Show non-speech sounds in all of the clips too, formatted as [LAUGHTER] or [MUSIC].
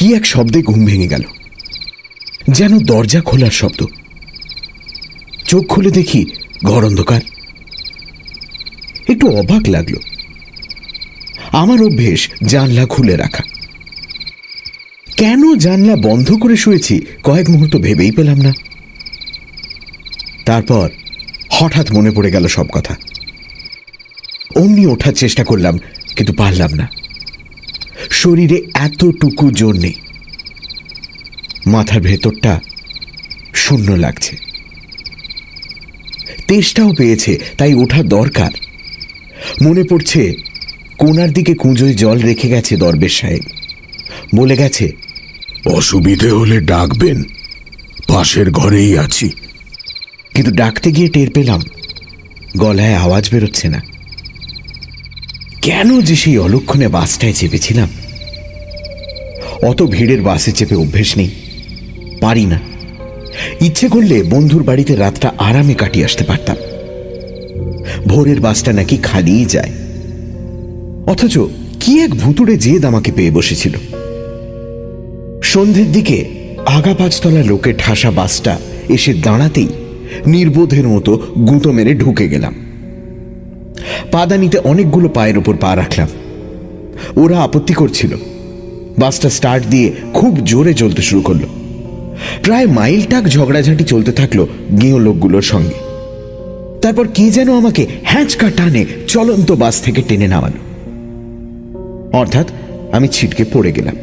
কি এক শব্দে ঘুম ভেঙে গেল। যেন দরজা খোলার শব্দ। চোখ খুলে দেখি ঘর অন্ধকার। একটু অবাক লাগল। আমার অভ্যেস জানলা খুলে রাখা। কেন জানলা বন্ধ করে শুয়েছি কয়েক মুহূর্ত ভেবেই পেলাম না। তারপর হঠাৎ মনে পড়ে গেল সব কথা। অমনি ওঠার চেষ্টা করলাম, কিন্তু পারলাম না। শরীরে এতটুকু জোর নেই মাথার ভেতরটা শূন্য লাগছে। তেষ্টাও পেয়েছে তাই ওঠা দরকার। মনে পড়ছে কোনার দিকে কুঁজোয় জল রেখে গেছে দরবেশ সাহেব। বলে গেছে অসুবিধে হলে ডাকবেন পাশের ঘরেই আছি। কিন্তু ডাকতে গিয়ে টের পেলাম গলায় আওয়াজ বেরোচ্ছে না। কেন যে সেই অলক্ষণে বাসটায় চেপেছিলাম? অত ভিড়ের বাসে চেপে অভ্যেস নেই। পারি না। ইচ্ছে করলে বন্ধুর বাড়িতে রাতটা আরামে কাটিয়ে আসতে পারতাম। ভোরের বাসটা নাকি খালিই যায়। অথচ কি এক ভুতুড়ে জেদ আমাকে পেয়ে বসেছিল। সন্ধ্যের দিকে আগা পাঁচতলা লোকের ঠাসা বাসটা এসে দাঁড়াতেই নির্বোধের মতো গুঁতো মেরে ঢুকে গেলাম। পাদানিতে অনেকগুলো পায়ের ওপর পা রাখলাম। ওরা আপত্তি করছিল বাসটা স্টার্ট দিয়ে খুব জোরে চলতে শুরু করল। প্রায় মাইল টাক ঝগড়াঝাঁটি চলতে থাকল গেঁয়ো লোকগুলোর সঙ্গে। তারপর কে যেন আমাকে হ্যাঁচকা টানে চলন্ত বাস থেকে টেনে নামালো। অর্থাৎ আমি ছিটকে পড়ে গেলাম।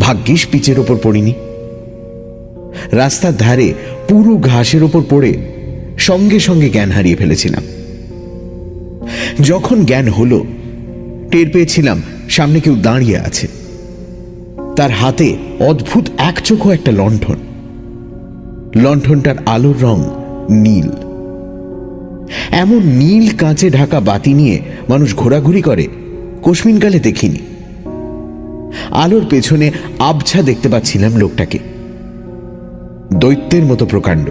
ভাগ্যিস পিচের ওপর পড়িনি। রাস্তার ধারে পুরো ঘাসের ওপর পড়ে সঙ্গে সঙ্গে জ্ঞান হারিয়ে ফেলেছিলাম। যখন জ্ঞান হলো, টের পেয়েছিলাম সামনে কেউ দাঁড়িয়ে আছে। তার হাতে অদ্ভুত একচোখো একটা লণ্ঠন। লণ্ঠনটার আলোর রং নীল। এমন নীল কাঁচে ঢাকা বাতি নিয়ে মানুষ ঘোরাঘুরি করে, কোশমিনকালে দেখিনি। আলোর পেছনে আবছা দেখতে পাচ্ছিলাম লোকটাকে। দৈত্যের মতো প্রকাণ্ড।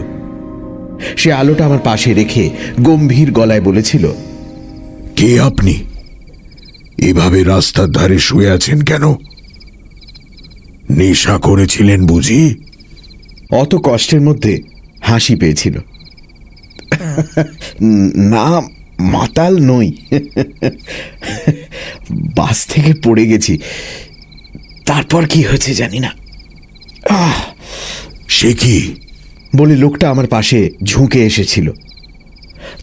সে আলোটা আমার পাশে রেখে গম্ভীর গলায় বলেছিল, কে আপনি? এভাবে রাস্তার ধারে শুয়ে আছেন কেন? নেশা করেছিলেন বুঝি? অত কষ্টের মধ্যে হাসি পেয়েছিল। না মাতাল নই। বাস থেকে পড়ে গেছি। তারপর কি হয়েছে জানি না। সে কি? বলে লোকটা আমার পাশে ঝুঁকে এসেছিল।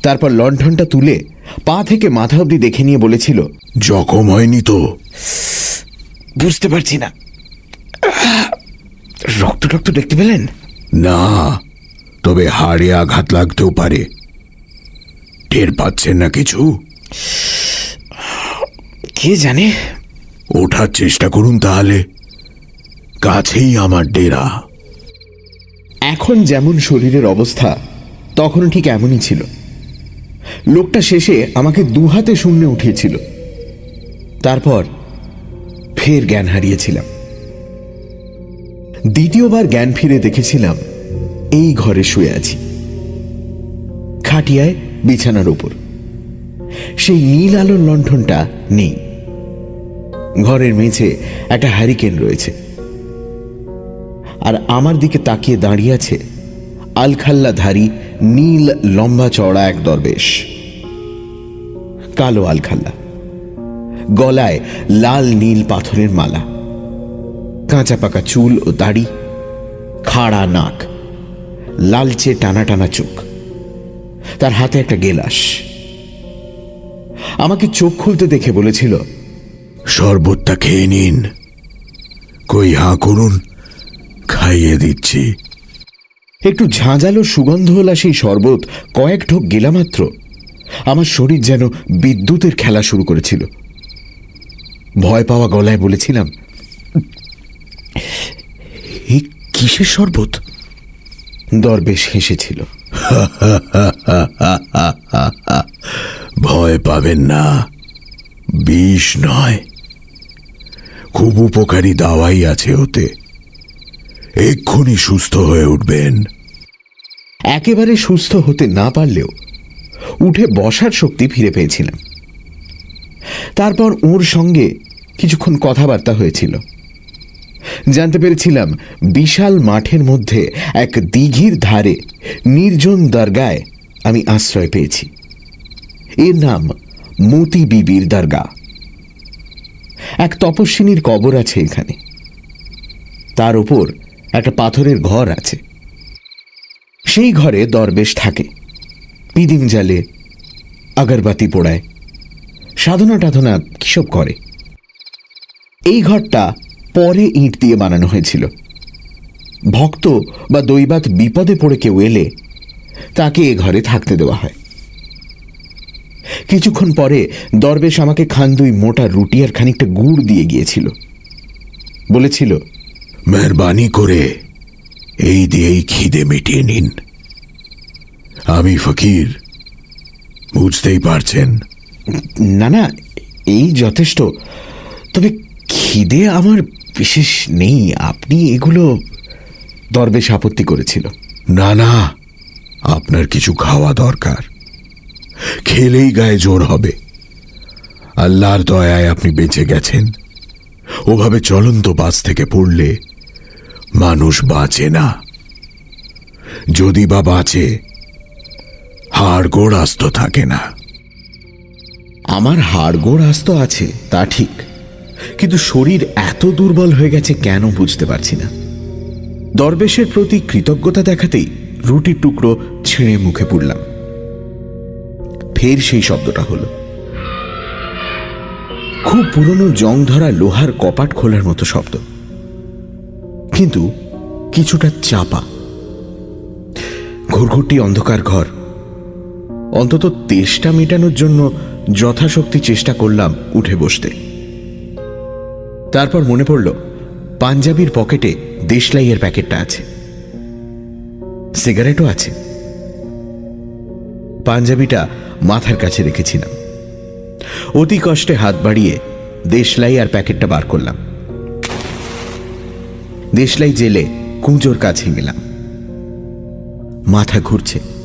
তারপর লণ্ঠনটা তুলে পা থেকে মাথা অবধি দেখে নিয়ে বলেছিল জখম হয়নি তো। বুঝতে পারছি না। রক্ত টক্ত দেখতে পেলেন? না তবে হাড়ে আঘাত লাগতেও পারে। টের পাচ্ছেন না কিছু? কে জানে? ওঠার চেষ্টা করুন তাহলে। কাছেই আমার ডেরা। এখন যেমন শরীরের অবস্থা তখনও ঠিক এমনই ছিল। লোকটা শেষে আমাকে দুহাতে শূন্যে উঠিয়েছিল। তারপর ফের জ্ঞান হারিয়েছিলাম। দ্বিতীয়বার জ্ঞান ফিরে দেখেছিলাম, এই ঘরে শুয়ে আছি। খাটিয়ায় বিছানার উপর। সেই নীল আলোর লণ্ঠনটা নেই। ঘরের মেঝে একটা হ্যারিকেন রয়েছে। আর আমার দিকে তাকিয়ে দাঁড়িয়ে আছে আলখাল্লাধারী নীল লম্বা চড়া এক দরবেশ। কালো আলখাল্লা। গলায় লাল নীল পাথরের মালা। কাঁচা পাকা চুল ও দাড়ি, খাড়া নাক, লালচে টানা টানা চোখ। তার হাতে একটা গেলাস। আমাকে চোখ খুলতে দেখে বলেছিল, শরবতটা খেয়ে নিন। কই হাঁ করুন, খাইয়ে দিচ্ছি। একটু ঝাঁঝালো সুগন্ধ সুগন্ধওয়ালা সেই শরবত কয়েক ঢোক গেলা মাত্র আমার শরীর যেন বিদ্যুতের খেলা শুরু করেছিল। ভয় পাওয়া গলায় বলেছিলাম কিসের শরবত? দরবেশ হেসেছিল। ভয় পাবেন না বিষ নয়। খুব উপকারী দাওয়াই আছে ওতে। এক্ষুনি সুস্থ হয়ে উঠবেন। একেবারে সুস্থ হতে না পারলেও উঠে বসার শক্তি ফিরে পেয়েছিলাম। তারপর ওর সঙ্গে কিছুক্ষণ কথাবার্তা হয়েছিল। জানতে পেরেছিলাম বিশাল মাঠের মধ্যে এক দিঘির ধারে নির্জন দরগায় আমি আশ্রয় পেয়েছি। এর নাম মতি বিবির দরগা। এক তপস্বিনীর কবর আছে এখানে। তার উপর একটা পাথরের ঘর আছে। সেই ঘরে দরবেশ থাকে। পিদিম জালে আগরবাতি পোড়ায়। সাধনা টাধনা কিসব করে? এই ঘরটা পরে ইট দিয়ে বানানো হয়েছিল। ভক্ত বা দৈবাত বিপদে পড়ে কেউ এলে তাকে এ ঘরে থাকতে দেওয়া হয়। কিছুক্ষণ পরে দরবেশ আমাকে খান্দুই মোটা রুটি আর খানিকটা গুড় দিয়ে গিয়েছিল। বলেছিল, মেহরবানি করে এই দিয়েই খিদে মিটিয়ে নিন। আমি ফকির। বুঝতেই পারছেন। না না এই যথেষ্ট। তবে খিদে আমার বিশেষ নেই। আপনি এগুলো দরবেশ আপত্তি করেছিল। না না আপনার কিছু খাওয়া দরকার। খেলেই গায়ে জোর হবে। আল্লাহর দয়ায় আপনি বেঁচে গেছেন। ওভাবে চলন্ত বাস থেকে পড়লে মানুষ বাঁচে না। যদি বা বাঁচে হাড় গোড় আস্ত থাকে না। আমার হাড়গোড় আস্ত আছে, তা ঠিক। কিন্তু শরীর এত দুর্বল হয়ে গেছে কেন বুঝতে পারছি না। দরবেশের প্রতি কৃতজ্ঞতা দেখাতেই রুটির টুকরো ছিঁড়ে মুখে পুড়লাম। ফের সেই শব্দটা হলো। খুব পুরনো জং ধরা লোহার কপাট খোলার মতো শব্দ। কিন্তু কিছুটা চাপা। ঘুরঘুরটি অন্ধকার ঘর। অন্তত তেষ্টা মেটানোর জন্য যথাশক্তি চেষ্টা করলাম উঠে বসতে। তারপর মনে পড়ল, পাঞ্জাবির পকেটে দেশলাইয়ের প্যাকেটটা আছে। সিগারেটও আছে। পাঞ্জাবিটা মাথার কাছে রেখেছিলাম। অতি কষ্টে হাত বাড়িয়ে দেশলাই আর প্যাকেটটা বার করলাম। দেশলাই জেলে কুঁজোর কাছে গেলাম। মাথা ঘুরছে।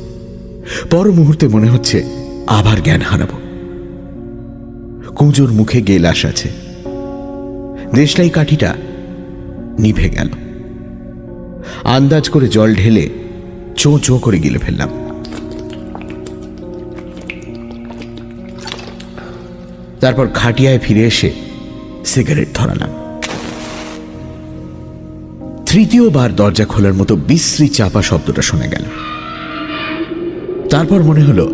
পর মুহূর্তে মনে হচ্ছে আবার জ্ঞান হারাবো। কুঁজোর মুখে গেলাস আছে। দেশলাই কাঠিটা নিভে গেল। আন্দাজ করে জল ঢেলে চোঁ চোঁ করে গিলে ফেললাম। তারপর খাটিয়ায় ফিরে এসে সিগারেট ধরালাম। তৃতীয়বার দরজা খোলার মতো বিশ্রী চাপা শব্দটা শোনা গেল। তারপর মনে হলো,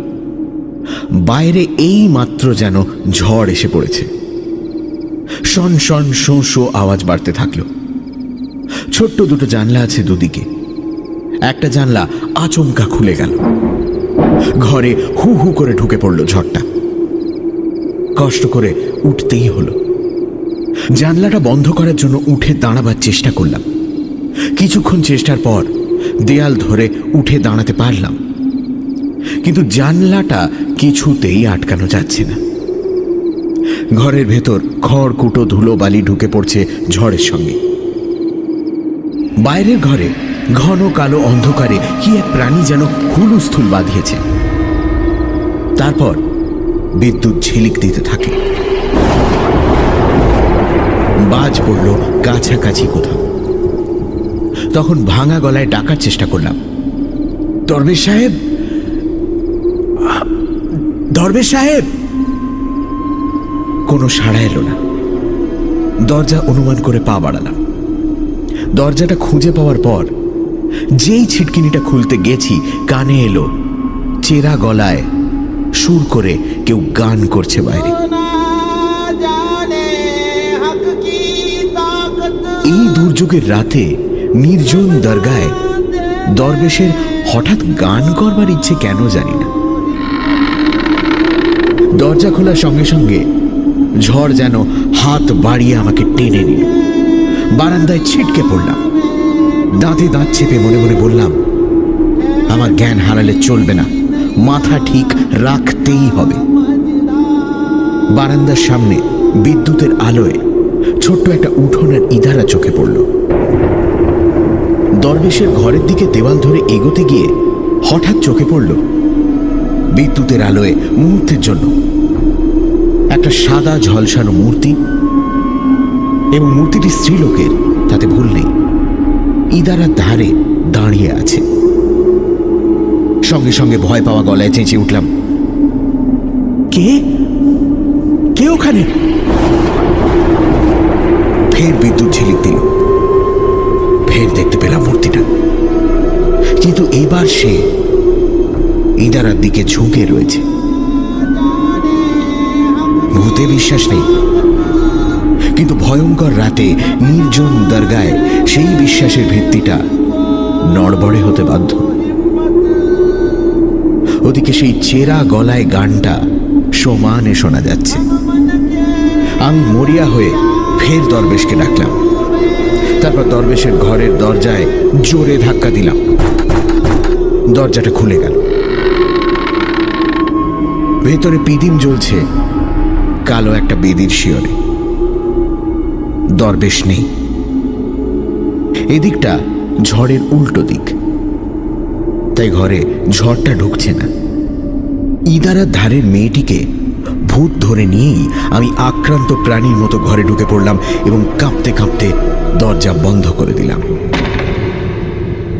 বাইরে এই মাত্র যেন ঝড় এসে পড়েছে। শন শন শো শো আওয়াজ বাড়তে থাকল। ছোট্ট দুটো জানলা আছে দুদিকে। একটা জানলা আচমকা খুলে গেল। ঘরে হু হু করে ঢুকে পড়ল ঝড়টা। কষ্ট করে উঠতেই হলো। জানলাটা বন্ধ করার জন্য উঠে দাঁড়াবার চেষ্টা করলাম। কিছুক্ষণ চেষ্টার পর দেয়াল ধরে উঠে দাঁড়াতে পারলাম। কিন্তু জানলাটা কিছুতেই আটকানো যাচ্ছে না। ঘরের ভেতর খড় কুটো ধুলো বালি ঢুকে পড়ছে ঝড়ের সঙ্গে। বাইরের ঘরে ঘন কালো অন্ধকারে কি এক প্রাণী যেন হুলুস্থুল বাঁধিয়েছে। তারপর বিদ্যুৎ ঝিলিক দিতে থাকে। বাজ পড়ল কাছাকাছি কোথাও। তখন ভাঙা গলায় ডাকার চেষ্টা করলাম। দরবেশ সাহেব দরবেশ সাহেব! কোনো সাড়া এলো না। দরজা অনুমান করে পা বাড়ালাম। দরজাটা খুঁজে পাওয়ার পর যেই ছিটকিনিটা খুলতে গেছি, কানে এলো চেরা গলায় সুর করে কেউ গান করছে বাইরে। এই দুর্যোগের রাতে নির্জন দরগায় দরবেশের হঠাৎ গান করবার ইচ্ছে কেন জানি না। দরজা খোলার সঙ্গে সঙ্গে ঝড় যেন হাত বাড়িয়ে আমাকে টেনে নিল। বারান্দায় ছিটকে পড়লাম। দাঁতে দাঁত চেপে মনে মনে বললাম, আমার জ্ঞান হারালে চলবে না। মাথা ঠিক রাখতেই হবে। বারান্দার সামনে বিদ্যুতের আলোয় ছোট্ট একটা উঠোনের ইধারা চোখে পড়ল। দরবেশের ঘরের দিকে দেওয়াল ধরে এগোতে গিয়ে হঠাৎ চোখে পড়ল বিদ্যুতের আলোয় মুহূর্তের জন্য। একটা সাদা ঝলসানো মূর্তি এবং মূর্তিটি স্ত্রীলোকের, তাতে ভুল নেই। ইদারার ধারে দাঁড়িয়ে আছে। সঙ্গে সঙ্গে ভয় পাওয়া গলায় চেঁচিয়ে উঠলাম, কে? কে ওখানে? ফের বিদ্যুৎ ঝিলিক দিল। ফের দেখতে পেলাম মূর্তিটা। কিন্তু এবার সে ইদারার দিকে ঝুঁকে রয়েছে। ভূতে বিশ্বাস নেই। কিন্তু ভয়ঙ্কর রাতে নির্জন দরগায় সেই বিশ্বাসের ভিত্তিটা নড়বড়ে হতে বাধ্য। ওদিকে সেই চেরা গলায় গানটা সমানে শোনা যাচ্ছে। আমি মরিয়া হয়ে ফের দরবেশকে ডাকলাম। তারপর দরবেশের ঘরের দরজায় জোরে ধাক্কা দিলাম। দরজাটা খুলে গেল। ভেতরে পিদিম জ্বলছে। কালো একটা বেদির শিয়রে। দরবেশ নেই। এদিকটা ঝড়ের উল্টো দিক। তাই ঘরে ঝড়টা ঢুকছে না। ইদারার ধারের মেয়েটিকে ভূত ধরে নিয়েই আমি আক্রান্ত প্রাণীর মতো ঘরে ঢুকে পড়লাম এবং কাঁপতে কাঁপতে দরজা বন্ধ করে দিলাম।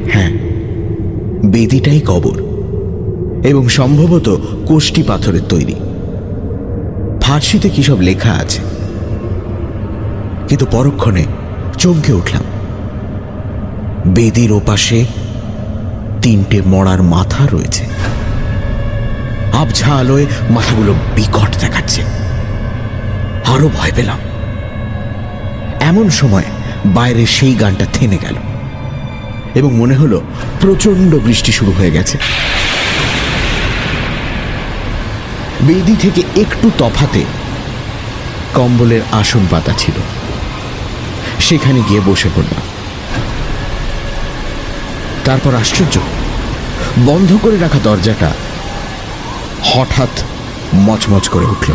হ্যাঁ বেদিটাই কবর। এবং সম্ভবত কোষ্টি পাথরের তৈরি। ফার্সিতে কি সব লেখা আছে? কিন্তু পরক্ষণে চমকে উঠলাম। বেদির ওপাশে তিনটে মরার মাথা রয়েছে। আবঝা আলোয় মাথাগুলো বিকট দেখাচ্ছে। আরও ভয় পেলাম। এমন সময় বাইরে সেই গানটা থেমে গেল এবং মনে হলো প্রচণ্ড বৃষ্টি শুরু হয়ে গেছে। বেদি থেকে একটু তফাতে কম্বলের আসন পাতা ছিল। সেখানে গিয়ে বসে পড়লাম। তারপর আশ্চর্য, বন্ধ করে রাখা দরজাটা হঠাৎ মচমচ করে উঠল।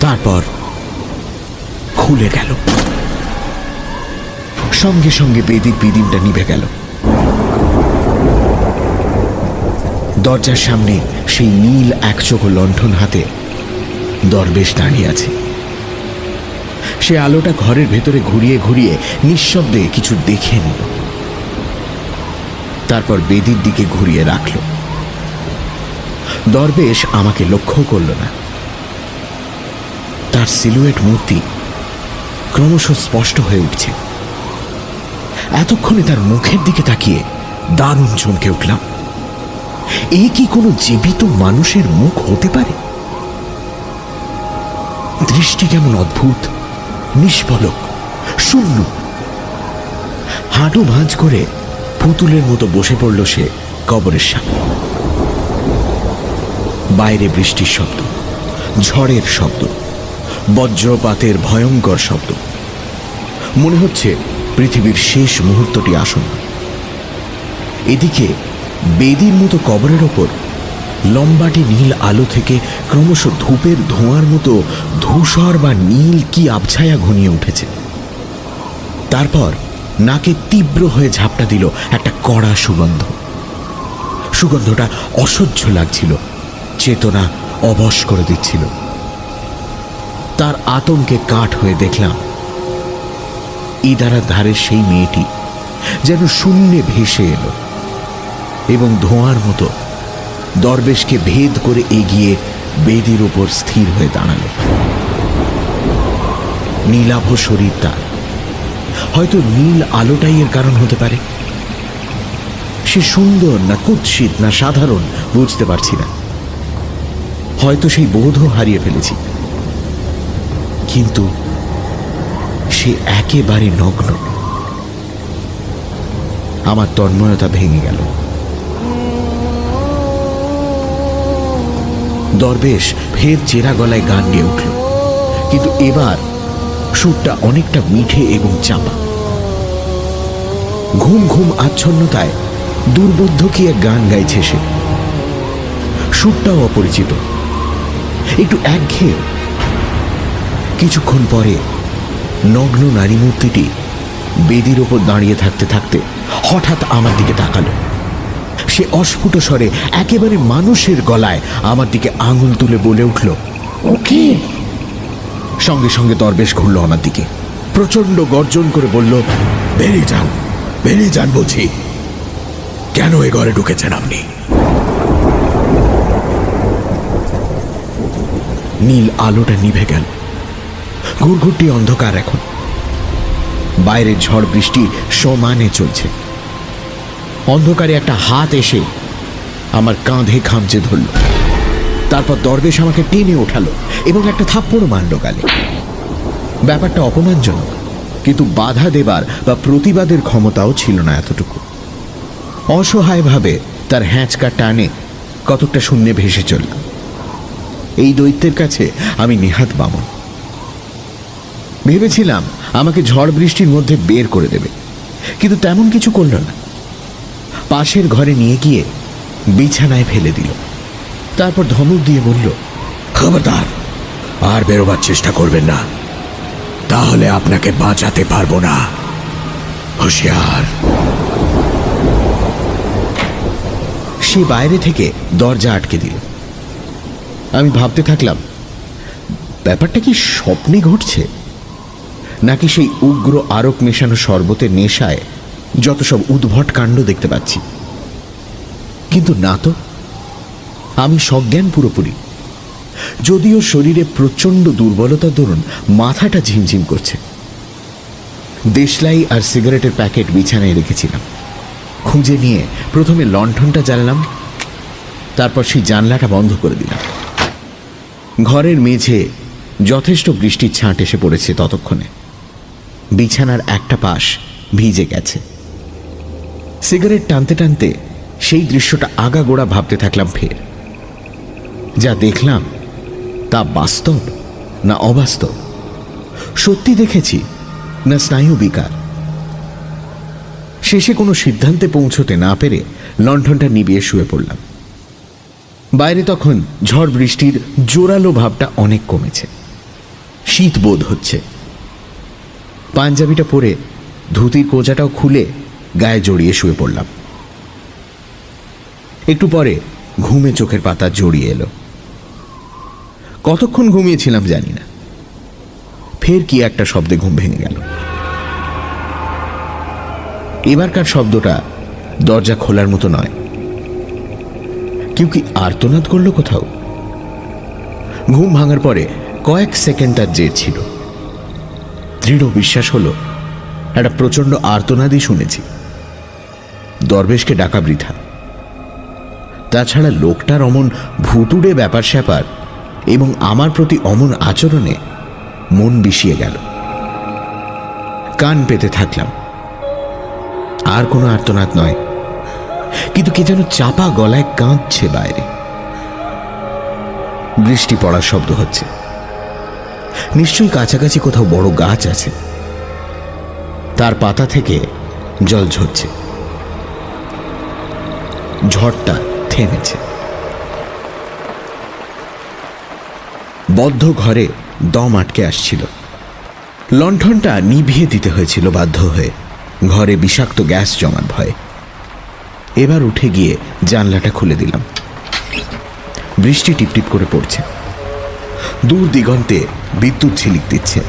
তারপর খুলে গেল। সঙ্গে সঙ্গে বেদির পিদিমটা নিভে গেল। দরজার সামনে সেই নীল একচোখ লণ্ঠন হাতে দরবেশ দাঁড়িয়ে আছে। সে আলোটা ঘরের ভেতরে ঘুরিয়ে ঘুরিয়ে নিঃশব্দে কিছু দেখে নিল। তারপর বেদির দিকে ঘুরিয়ে রাখল। দরবেশ আমাকে লক্ষ্য করল না। তার সিলুয়েট মূর্তি ক্রমশ স্পষ্ট হয়ে উঠছে। এতক্ষণে তার মুখের দিকে তাকিয়ে দারুণ চমকে উঠলাম। এ কি কোনো জীবিত মানুষের মুখ হতে পারে? দৃষ্টি কেমন অদ্ভুত নিষ্পলক শূন্য। হাঁটু ভাঁজ করে পুতুলের মতো বসে পড়ল সে কবরের সামনে। বাইরে বৃষ্টির শব্দ, ঝড়ের শব্দ, বজ্রপাতের ভয়ঙ্কর শব্দ। মনে হচ্ছে পৃথিবীর শেষ মুহূর্তটি আসন্ন। এদিকে বেদির মতো কবরের ওপর, লম্বাটি নীল আলো থেকে ক্রমশ ধূপের ধোঁয়ার মতো ধূসর বা নীল কি আবছায়া ঘনিয়ে উঠেছে। তারপর নাকে তীব্র হয়ে ঝাপটা দিল একটা কড়া সুগন্ধ। সুগন্ধটা অসহ্য লাগছিল, চেতনা অবশ করে দিচ্ছিল। তার আতঙ্কে কাঠ হয়ে দেখলাম, ইদারার ধারে সেই মেয়েটি যেন শূন্যে ভেসে এলো। এবং ধোঁয়ার মতো। দরবেশকে ভেদ করে এগিয়ে বেদির ওপর স্থির হয়ে দাঁড়াল। নীলাভ শরীর তার। হয়তো নীল আলোটাই এর কারণ হতে পারে। সে সুন্দর না কুৎসিত না সাধারণ বুঝতে পারছি না। হয়তো সেই বোধও হারিয়ে ফেলেছি। কিন্তু সে একেবারে নগ্ন। আমার তন্ময়তা ভেঙে গেল। দরবেশ ফের চেরা গলায় গান গেয়ে উঠল। কিন্তু এবার সুরটা অনেকটা মিঠে এবং চাপা। ঘুম ঘুম আচ্ছন্নতায় দুর্বোধ্য কি এক গান গাইছে সে? সুরটাও অপরিচিত। একটু একঘেয়ে। কিছুক্ষণ পরে নগ্ন নারী মূর্তিটি বেদির ওপর দাঁড়িয়ে থাকতে থাকতে হঠাৎ আমার দিকে তাকালো। সে অস্ফুট স্বরে একেবারে মানুষের গলায় আমার দিকে আঙুল তুলে বলে উঠল, ওকে? সঙ্গে সঙ্গে দরবেশ ঘুরল আমার দিকে প্রচণ্ড গর্জন করে বলল বেরিয়ে যান বেরিয়ে যান বলছি। কেন এ ঘরে ঢুকেছেন আপনি? নীল আলোটা নিভে গেল। ঘুরঘুরটি অন্ধকার এখন। বাইরের ঝড় বৃষ্টি সমানে চলছে। অন্ধকারে একটা হাত এসে আমার কাঁধে খামচে ধরল। তারপর দরবেশ আমাকে টেনে ওঠালো এবং একটা থাপ্পড় মারল গালে। ব্যাপারটা অপমানজনক, কিন্তু বাধা দেবার বা প্রতিবাদের ক্ষমতাও ছিল না এতটুকু। অসহায়ভাবে তার হ্যাঁচকা টানে কতকটা শূন্যে ভেসে চললাম। এই দৈত্যের কাছে আমি নেহাত বামন। ভেবেছিলাম আমাকে ঝড় বৃষ্টির মধ্যে বের করে দেবে, কিন্তু তেমন কিছু করল না। পাশের ঘরে নিয়ে গিয়ে বিছানায় ফেলে দিল। তারপর ধমক দিয়ে বলল, খবরদার, আর বেরোবার চেষ্টা করবেন না। তাহলে আপনাকে বাঁচাতে পারব না। হুঁশিয়ার। সে বাইরে থেকে দরজা আটকে দিল। আমি ভাবতে থাকলাম, ব্যাপারটা কি স্বপ্নে ঘটছে? নাকি সেই উগ্র আরক মেশানো শরবতের নেশায় যত সব উদ্ভট কাণ্ড দেখতে পাচ্ছি। কিন্তু না তো, আমি সজ্ঞান পুরোপুরি। যদিও শরীরে প্রচণ্ড দুর্বলতার দরুন মাথাটা ঝিমঝিম করছে। দেশলাই আর সিগারেটের প্যাকেট বিছানায় রেখেছিলাম। খুঁজে নিয়ে প্রথমে লণ্ঠনটা জ্বাললাম, তারপর সেই জানলাটা বন্ধ করে দিলাম। ঘরের মেঝে যথেষ্ট বৃষ্টির ছাঁট এসে পড়েছে ততক্ষণে। বিছানার একটা পাশ ভিজে গেছে। সিগারেট টানতে টানতে সেই দৃশ্যটা আগাগোড়া ভাবতে থাকলাম ফের। যা দেখলাম তা বাস্তব না অবাস্তব? সত্যি দেখেছি না স্নায়ু বিকার? শেষে কোনো সিদ্ধান্তে পৌঁছতে না পেরে লণ্ঠনটা নিবিয়ে শুয়ে পড়লাম। বাইরে তখন ঝড় বৃষ্টির জোরালো ভাবটা অনেক কমেছে। শীত বোধ হচ্ছে। পাঞ্জাবিটা পরে ধুতির কোজাটাও খুলে গায়ে জড়িয়ে শুয়ে পড়লাম। একটু পরে ঘুমে চোখের পাতা জড়িয়ে এলো। কতক্ষণ ঘুমিয়েছিলাম জানি না। ফের কি একটা শব্দে ঘুম ভেঙে গেল। এবারকার শব্দটা দরজা খোলার মতো নয়। কেউ কি আর্তনাদ করল কোথাও? ঘুম ভাঙার পরে কয়েক সেকেন্ড তার জের ছিল। দৃঢ় বিশ্বাস হলো, একটা প্রচণ্ড আর্তনাদই শুনেছি। দরবেশকে ডাকা বৃথা। তাছাড়া লোকটার অমন ভুতুড়ে ব্যাপার স্যাপার এবং আমার প্রতি অমন আচরণে মন বিষিয়ে গেল। কান পেতে থাকলাম। আর কোনো আর্তনাদ নয়। কিন্তু কে যেন চাপা গলায় কাঁদছে বাইরে। বৃষ্টি পড়ার শব্দ হচ্ছে। নিশ্চয়ই কাছাকাছি কোথাও বড় গাছ আছে। তার পাতা থেকে জল ঝরছে। ঝড়টা থেমেছে। বদ্ধ ঘরে দম আটকে আসছিল। লণ্ঠনটা নিভিয়ে দিতে হয়েছিল বাধ্য হয়ে। ঘরে বিষাক্ত গ্যাস জমার ভয়ে। এবার উঠে গিয়ে জানলাটা খুলে দিলাম। বৃষ্টি টিপটিপ করে পড়ছে। দূর দিগন্তে বিদ্যুৎ ছিলিক দিচ্ছে।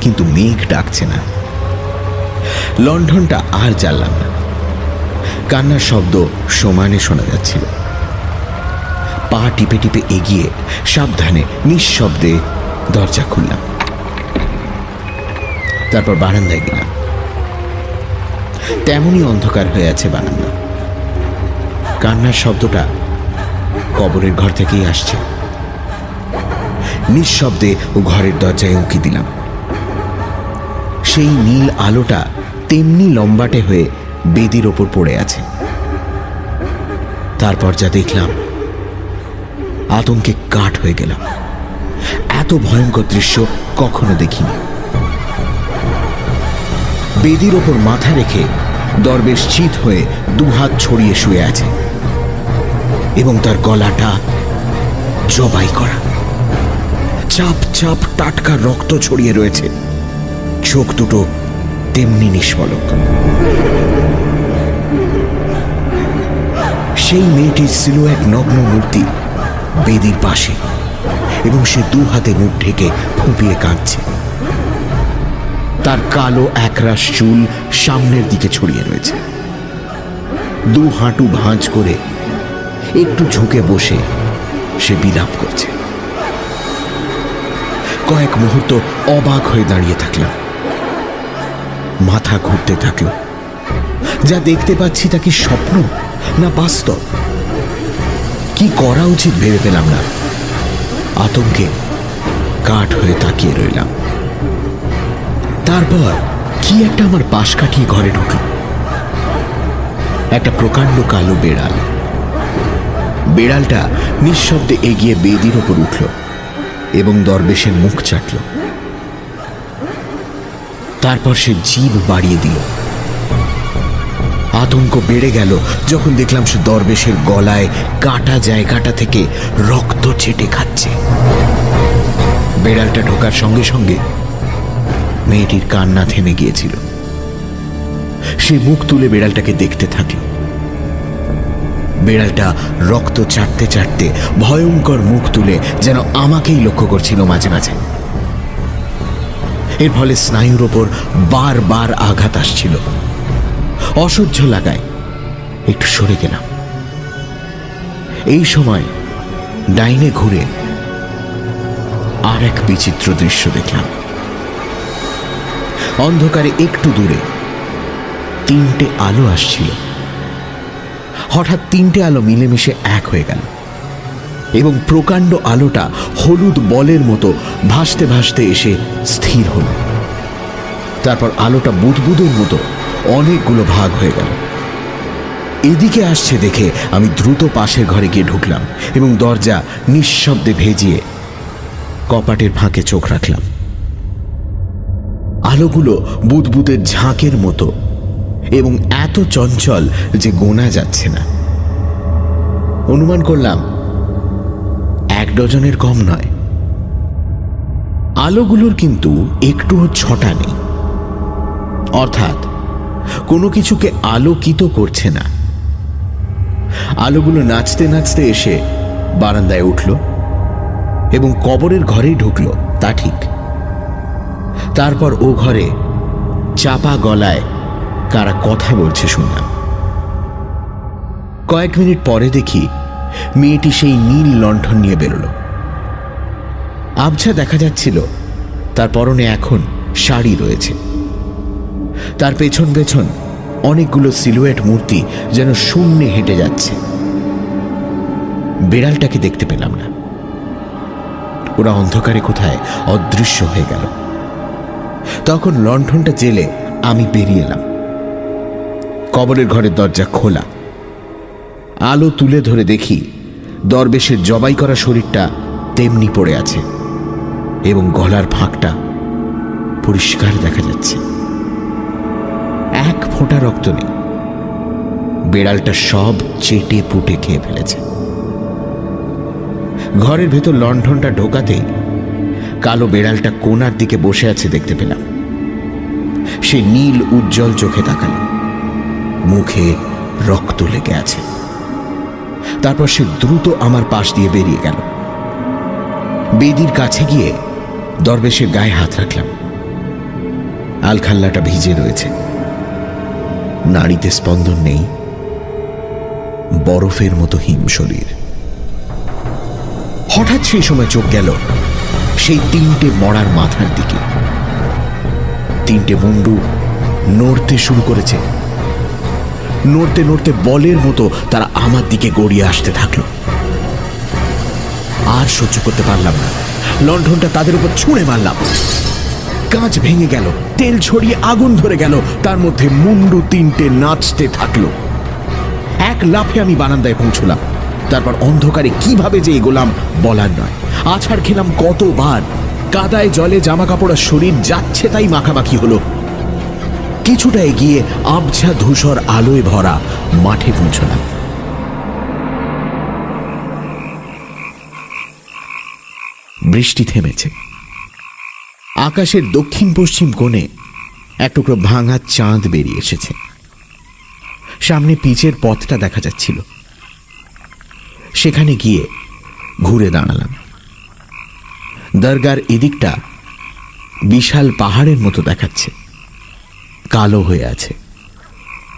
কিন্তু মেঘ ডাকছে না। লণ্ঠনটা আর জ্বাললাম না। কান্নার শব্দ সমানে শোনা যাচ্ছিল। পা টিপে টিপে এগিয়ে সাবধানে, নিঃশব্দে দরজা খুললাম। তারপর বারান্দায় গেলাম। তেমনই অন্ধকার হয়ে আছে বারান্দা। কান্নার শব্দটা কবরের ঘর থেকেই আসছে। নিঃশব্দে ও ঘরের দরজায় উঁকি দিলাম। সেই নীল আলোটা তেমনি লম্বাটে হয়ে বেদির ওপর পড়ে আছে। তারপর যা দেখলাম, আতঙ্কে কাঠ হয়ে গেলাম। এত ভয়ঙ্কর দৃশ্য কখনো দেখিনি। বেদির ওপর মাথা রেখে দরবেশ চিত হয়ে দুহাত ছড়িয়ে শুয়ে আছে এবং তার গলাটা জবাই করা। চাপ চাপ টাটকা রক্ত ছড়িয়ে রয়েছে। চোখ দুটো তেমনি নিষ্পলক সেই মেয়েটির এক নগ্ন মূর্তি বেদির পাশে এবং সে দু হাতে মুখ ঢেকে ফুঁপিয়ে কাঁদছে। তার কালো একরাশ চুল সামনের দিকে ছড়িয়ে রয়েছে। দু হাঁটু ভাঁজ করে একটু ঝুঁকে বসে সে বিলাপ করছে। কয়েক মুহূর্ত অবাক হয়ে দাঁড়িয়ে থাকলাম। মাথা ঘুরতে থাকল। যা দেখতে পাচ্ছি তা কি স্বপ্ন? না বাস্তব? কি করা উচিত ভেবে পেলাম না। আতঙ্কে কাঠ হয়ে তাকিয়ে রইলাম। তারপর কি একটা আমার পাশ কাটিয়ে ঘরে ঢুকল একটা প্রকাণ্ড কালো বেড়াল। বেড়ালটা নিঃশব্দে এগিয়ে বেদির ওপর উঠল এবং দরবেশের মুখ চাটল। তারপর সে জীব বাড়িয়ে দিল। আতঙ্ক বেড়ে গেল। যখন দেখলাম সে দরবেশের গলায় কাটা জায়গাটা থেকে রক্ত ছেটে খাচ্ছে। বেড়ালটা ঢোকার সঙ্গে সঙ্গে মেয়েটির কান্না থেমে গিয়েছিল। সে মুখ তুলে বেড়ালটাকে দেখতে থাকল। বেড়ালটা রক্ত চাটতে চাটতে ভয়ঙ্কর মুখ তুলে যেন আমাকেই লক্ষ্য করছিল মাঝে মাঝে। এর ফলে স্নায়ুর ওপর বারবার আঘাত আসছিল। অসহ্য লাগায়। একটু সরে গেলাম। এই সময় ডাইনে ঘুরে আর এক বিচিত্র দৃশ্য দেখলাম। অন্ধকারে একটু দূরে তিনটে আলো আসছিল। হঠাৎ তিনটে আলো মিলেমিশে এক হয়ে গেল এবং প্রকাণ্ড আলোটা হলুদ বলের মতো ভাসতে ভাসতে এসে স্থির হল। তারপর আলোটা বুদবুদের মতো অনেকগুলো ভাগ হয়ে গেল। এদিকে আসছে দেখে আমি দ্রুত পাশের ঘরে গিয়ে ঢুকলাম এবং দরজা নিঃশব্দে ভেজিয়ে কপাটের ফাঁকে চোখ রাখলাম। আলোগুলো বুদবুদের ঝাঁকের মতো এবং এত চঞ্চল যে গোনা যাচ্ছে না। অনুমান করলাম, এক ডজনের কম নয়। আলোগুলোর কিন্তু একটুও ছটা নেই। অর্থাৎ কোনো কিছুকে আলোকিত করছে না। আলোগুলো নাচতে নাচতে এসে বারান্দায় উঠল এবং কবরের ঘরেই ঢুকলো, তা ঠিক। তারপর ও ঘরে চাপা গলায় কারা কথা বলছে শুনলাম। কয়েক মিনিট পরে দেখি মেয়েটি সেই নীল লণ্ঠন নিয়ে বেরোল। আবছা দেখা যাচ্ছিল, তার পরনে এখন শাড়ি রয়েছে। তার পেছন পেছন অনেকগুলো সিলুয়েট মূর্তি যেন শূন্যে হেঁটে যাচ্ছে। বেড়ালটাকে দেখতে পেলাম না। ওরা অন্ধকারে কোথায় অদৃশ্য হয়ে গেল। তখন লণ্ঠনটা জেলে আমি বেরিয়ে এলাম। কবরের ঘরের দরজা খোলা। আলো তুলে ধরে দেখি দরবেশের জবাই করা শরীরটা তেমনি পড়ে আছে এবং গলার ফাঁকটা পরিষ্কার দেখা যাচ্ছে। এক ফোঁটা রক্ত নেই। বেড়ালটা সব চেটে পুটে খেয়ে ফেলেছে। ঘরের ভেতর লণ্ঠনটা ঢোকাতেই কালো বেড়ালটা কোনার দিকে বসে আছে দেখতে পেলাম। সে নীল, উজ্জ্বল চোখে তাকালো। মুখে রক্ত লেগে আছে। তারপর সে দ্রুত আমার পাশ দিয়ে বেরিয়ে গেল। বেদির কাছে গিয়ে দরবেশের গায়ে হাত রাখলাম। আলখাল্লাটা ভিজে রয়েছে। নাড়িতে স্পন্দন নেই, বরফের মতো হিম শরীর। হঠাৎ সেই সময় চোখ গেল সেই তিনটে মরার মাথার দিকে। তিনটে মুন্ডু নড়তে শুরু করেছে। নড়তে নড়তে বলের মতো তারা আমার দিকে গড়িয়ে আসতে থাকল। আর সহ্য করতে পারলাম না। লণ্ঠনটা তাদের উপর ছুঁড়ে মারলাম। কাঁচ ভেঙে গেল, তেল ছড়িয়ে আগুন ধরে গেল, তার মধ্যে মুন্ডু তিনটে নাচতে থাকল। এক লাফে আমি বারান্দায় পৌঁছলাম। তারপর অন্ধকারে কীভাবে যে এগোলাম বলার নয়। আছাড় খেলাম কতবার। কাদায় জলে জামা কাপড়ের শরীর যাচ্ছে তাই মাখামাখি হলো। কিছুটা এগিয়ে আবছা ধূসর আলোয় ভরা মাঠে পৌঁছলাম। বৃষ্টি থেমেছে। আকাশের দক্ষিণ পশ্চিম কোণে এক টুকরো ভাঙা চাঁদ বেরিয়ে এসেছে। সামনে পিচের পথটা দেখা যাচ্ছিল। সেখানে গিয়ে ঘুরে দাঁড়ালাম। দরগার এদিকটা বিশাল পাহাড়ের মতো দেখাচ্ছে। কালো হয়ে আছে।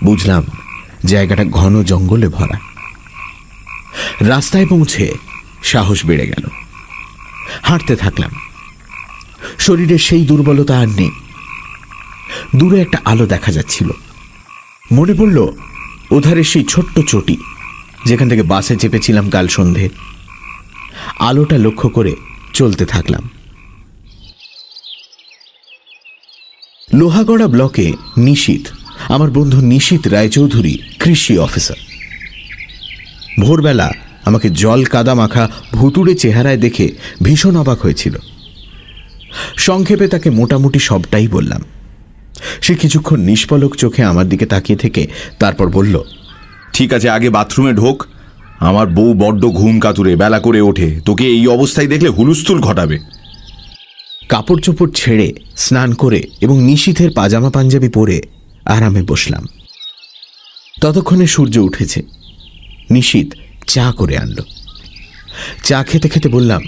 বুঝলাম জায়গাটা ঘন জঙ্গলে ভরা। রাস্তায় পৌঁছে সাহস বেড়ে গেল। হাঁটতে থাকলাম। শরীরের সেই দুর্বলতা আর নেই। দূরে একটা আলো দেখা যাচ্ছিল। মনে পড়ল, ওধারে সেই ছোট্ট চটি, যেখান থেকে বাসে চেপেছিলাম কাল সন্ধে। আলোটা লক্ষ্য করে চলতে থাকলাম। লোহাগড়া ব্লকে নিশীত, আমার বন্ধু নিশীত রায়চৌধুরী, কৃষি অফিসার। ভোরবেলা আমাকে জল কাদা মাখা ভুতুড়ে চেহারায় দেখে ভীষণ অবাক হয়েছিল। সংক্ষেপে তাকে মোটামুটি সবটাই বললাম। সে কিছুক্ষণ নিষ্পলক চোখে আমার দিকে তাকিয়ে থেকে তারপর বলল, ঠিক আছে, আগে বাথরুমে ঢোক। আমার বউ বড্ড ঘুম কাতুরে, বেলা করে ওঠে। তোকে এই অবস্থায় দেখলে হুলুস্থুল ঘটাবে। কাপড় চোপড় ছেড়ে, স্নান করে এবং নিশীথের পাজামা পাঞ্জাবি পরে আরামে বসলাম। ততক্ষণে সূর্য উঠেছে। নিশীথ চা করে আনলো। চা খেতে খেতে বললাম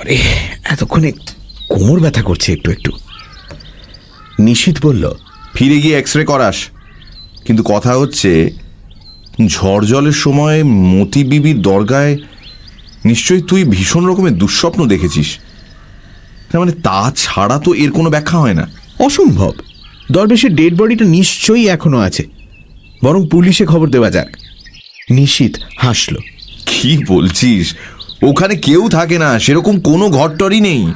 বাবারে এতক্ষণে কোমর ব্যথা করছে একটু একটু। নিশীথ বলল ফিরে গিয়ে এক্স রে করাস। কিন্তু কথা হচ্ছে ঝড় জলের সময় মতি বিবির দরগায় নিশ্চয়ই তুই ভীষণ রকমের দুঃস্বপ্ন দেখেছিস। না মানে তা ছাড়া তো এর কোনো ব্যাখ্যা হয় না। অসম্ভব। দরবেশের ডেড বডিটা নিশ্চয়ই এখনও আছে। বরং পুলিশে খবর দেওয়া যাক। নিশীথ হাসল। কি বলছিস? ওখানে কেউ থাকে না, সেরকম কোনো ঘরটরই নেই।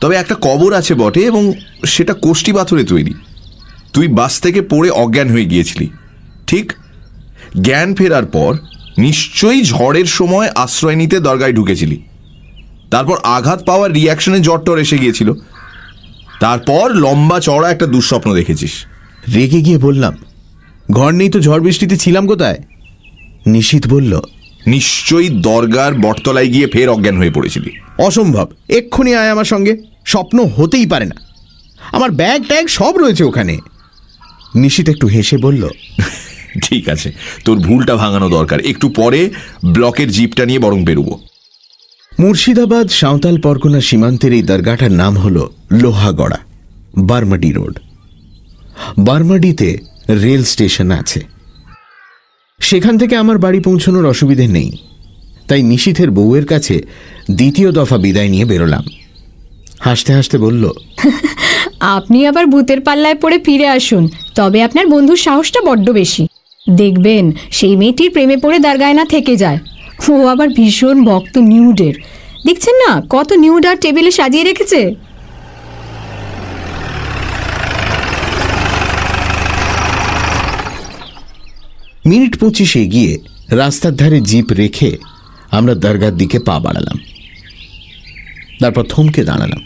তবে একটা কবর আছে বটে এবং সেটা কোষ্টি পাথরে তৈরি। তুই বাস থেকে পড়ে অজ্ঞান হয়ে গিয়েছিলি। ঠিক? জ্ঞান ফেরার পর নিশ্চয়ই ঝড়ের সময় আশ্রয় নিতে দরগায় ঢুকেছিলি। তারপর আঘাত পাওয়ার রিয়াকশনে জ্বরটর এসে গিয়েছিল। তারপর লম্বা চড়া একটা দুঃস্বপ্ন দেখেছিস। রেগে গিয়ে বললাম, ঘর নেই তো ঝড় বৃষ্টিতে ছিলাম কোথায়? নিশীথ বলল নিশ্চয়ই দরগার বটতলায় গিয়ে ফের অজ্ঞান হয়ে পড়েছিলি। অসম্ভব। এক্ষুনি আয় আমার সঙ্গে। স্বপ্ন হতেই পারে না। আমার ব্যাগ ট্যাগ সব রয়েছে ওখানে। নিশীথ একটু হেসে বলল ঠিক আছে তোর ভুলটা ভাঙানো দরকার। একটু পরে ব্লকের জিপটা নিয়ে বরং বেরোবো। মুর্শিদাবাদ সাঁওতাল পরগনা সীমান্তের এই দরগাটার নাম হল লোহাগড়া বার্মাডি রোড। বার্মাডিতে রেল স্টেশন আছে। সেখান থেকে আমার বাড়ি পৌঁছানোর অসুবিধে নেই। তাই নিশীথের বউয়ের কাছে দ্বিতীয় দফা বিদায় নিয়ে বেরোলাম। হাসতে হাসতে বলল, [LAUGHS] আপনি আবার ভূতের পাল্লায় পড়ে ফিরে আসুন, তবে আপনার বন্ধুর সাহসটা বড্ড বেশি। দেখবেন, সেই মেয়েটির প্রেমে পড়ে দারগায় না থেকে যায়। ও আবার ভীষণ ভক্ত নিউডের। দেখছেন না, কত নিউড আর টেবিলে সাজিয়ে রেখেছে? মিনিট পঁচিশ এগিয়ে রাস্তার ধারে জিপ রেখে আমরা দরগার দিকে পা বাড়ালাম। তারপর থমকে দাঁড়ালাম।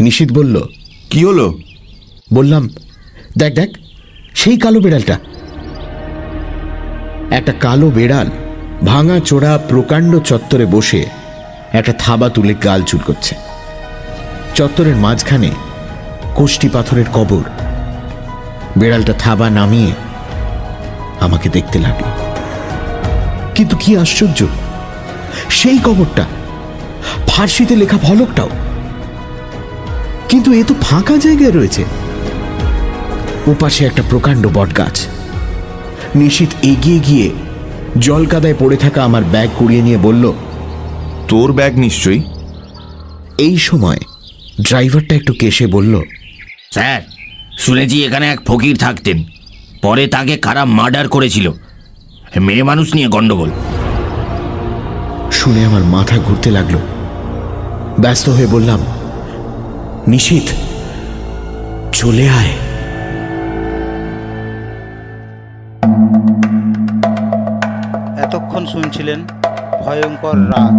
নিশীত বলল কি হলো? বললাম দেখ দেখ সেই কালো বেড়ালটা। একটা কালো বেড়াল ভাঙা চোরা প্রকাণ্ড চত্বরে বসে একটা থাবা তুলে গাল চুল করছে। চত্বরের মাঝখানে কোষ্টি পাথরের কবর। বেড়ালটা থাবা নামিয়ে আমাকে দেখতে লাগল। কিন্তু কি আশ্চর্য সেই কবরটা ফার্সিতে লেখা ফলকটাও কিন্তু এ তো ফাঁকা জায়গায় রয়েছে। ওপাশে একটা প্রকাণ্ড বটগাছ। নিশীত এগিয়ে গিয়ে জল কাদায় পড়ে থাকা আমার ব্যাগ কুড়িয়ে নিয়ে বলল তোর ব্যাগ নিশ্চয়ই? এই সময় ড্রাইভারটা একটু কেসে বলল স্যার শুনেছি এখানে এক ফকির থাকতেন। পরে তাকে কারা মার্ডার করেছিল? মেয়ে মানুষ নিয়ে গন্ডগোল। শুনে আমার মাথা ঘুরতে লাগল। ব্যস্ত হয়ে বললাম নিশীত চলে আয়। এতক্ষণ শুনছিলেন ভয়ঙ্কর রাত